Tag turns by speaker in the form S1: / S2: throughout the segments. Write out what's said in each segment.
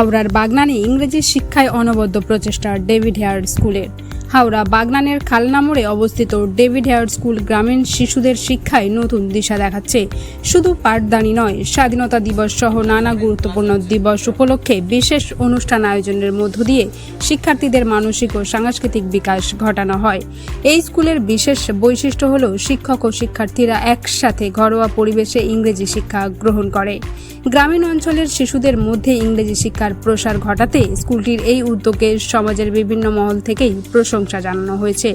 S1: হাওড়ার বাগনানে ইংরেজি শিক্ষায় অনবদ্য প্রচেষ্টা ডেভিড হেয়ার স্কুলের। হাওড়া বাগনানের খালনা মোড়ে অবস্থিত ডেভিড হেয়ার স্কুল গ্রামীণ শিশুদের শিক্ষায় নতুন দিশা দেখাচ্ছে। শুধু পাঠদানি নয়, স্বাধীনতা দিবস সহ নানা গুরুত্বপূর্ণ দিবস উপলক্ষে বিশেষ অনুষ্ঠান আয়োজনের মধ্য দিয়ে শিক্ষার্থীদের মানসিক ও সাংস্কৃতিক বিকাশ ঘটানো হয়। এই স্কুলের বিশেষ বৈশিষ্ট্য হল শিক্ষক ও শিক্ষার্থীরা একসাথে ঘরোয়া পরিবেশে ইংরেজি শিক্ষা গ্রহণ করে। গ্রামীণ অঞ্চলের শিশুদের মধ্যে ইংরেজি শিক্ষার প্রসার ঘটাতে স্কুলটির এই উদ্যোগে সমাজের বিভিন্ন মহল থেকেই প্রশংসা জানানো হয়েছে।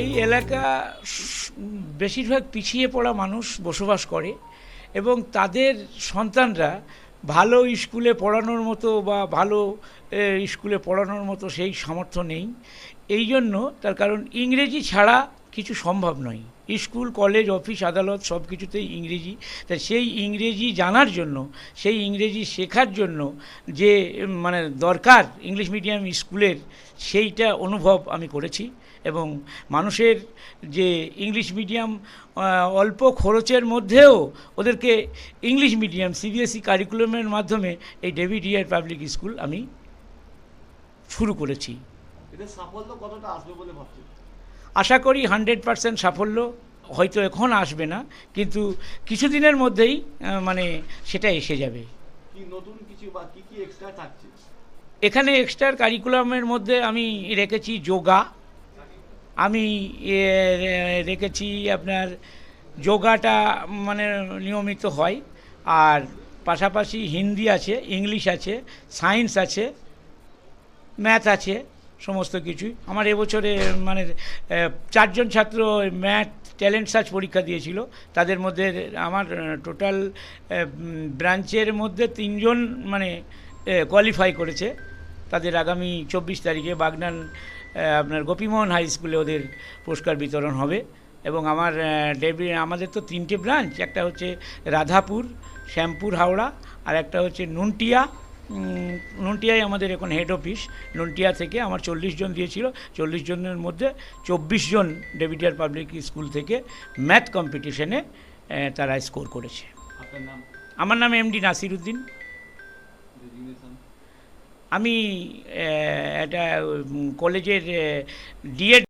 S2: এই এলাকা বেশিরভাগ পিছিয়ে পড়া মানুষ বসবাস করে এবং তাদের সন্তানরা ভালো স্কুলে পড়ানোর মতো বা ভালো স্কুলে পড়ানোর মতো সেই সামর্থ্য নেই। এই জন্য তার কারণ ইংরেজি ছাড়া কিছু সম্ভব নয়। স্কুল, কলেজ, অফিস, আদালত সব কিছুতেই ইংরেজি। তা সেই ইংরেজি জানার জন্য, সেই ইংরেজি শেখার জন্য যে মানে দরকার ইংলিশ মিডিয়াম স্কুলের, সেইটা অনুভব আমি করেছি। এবং মানুষের যে ইংলিশ মিডিয়াম অল্প খরচের মধ্যেও ওদেরকে ইংলিশ মিডিয়াম সিবিএসই কারিকুলামের মাধ্যমে এই ডেভিড ইয়ার পাবলিক স্কুল আমি শুরু করেছি।
S3: সাফল্য কতটা আসবে বলে
S2: আশা করি হান্ড্রেড পারসেন্ট সাফল্য হয়তো এখন আসবে না কিন্তু কিছুদিনের মধ্যেই মানে সেটা এসে যাবে।
S3: কি নতুন কিছু বা কি কি এক্সট্রা থাকছে?
S2: এখানে এক্সট্রা কারিকুলামের মধ্যে আমি রেখেছি যোগা। আমি রেখেছি আপনার যোগাটা মানে নিয়মিত হয়। আর পাশাপাশি হিন্দি আছে, ইংলিশ আছে, সায়েন্স আছে, ম্যাথ আছে, সমস্ত কিছুই। আমার এবছরে মানে চারজন ছাত্র ম্যাথ ট্যালেন্ট সার্চ পরীক্ষা দিয়েছিল। তাদের মধ্যে আমার টোটাল ব্রাঞ্চের মধ্যে তিনজন মানে কোয়ালিফাই করেছে। তাদের আগামী চব্বিশ তারিখে বাগনান আপনার গোপীমোহন হাই স্কুলে ওদের পুরস্কার বিতরণ হবে। এবং আমার ডেবি আমাদের তো তিনটে ব্রাঞ্চ একটা হচ্ছে রাধাপুর শ্যামপুর হাওড়া আর একটা হচ্ছে নুনটিয়া। উম, নুনটিয়ায় আমাদের এখন হেড অফিস নুনটিয়া থেকে আমার চল্লিশ জন দিয়েছিল। চল্লিশ জনের মধ্যে চব্বিশ জন ডেভিডিয়ার পাবলিক স্কুল থেকে ম্যাথ কম্পিটিশনে তারা স্কোর করেছে।
S3: আপনার নাম?
S2: আমার নাম এমডি নাসির উদ্দিন আমি একটা কলেজের ডিএড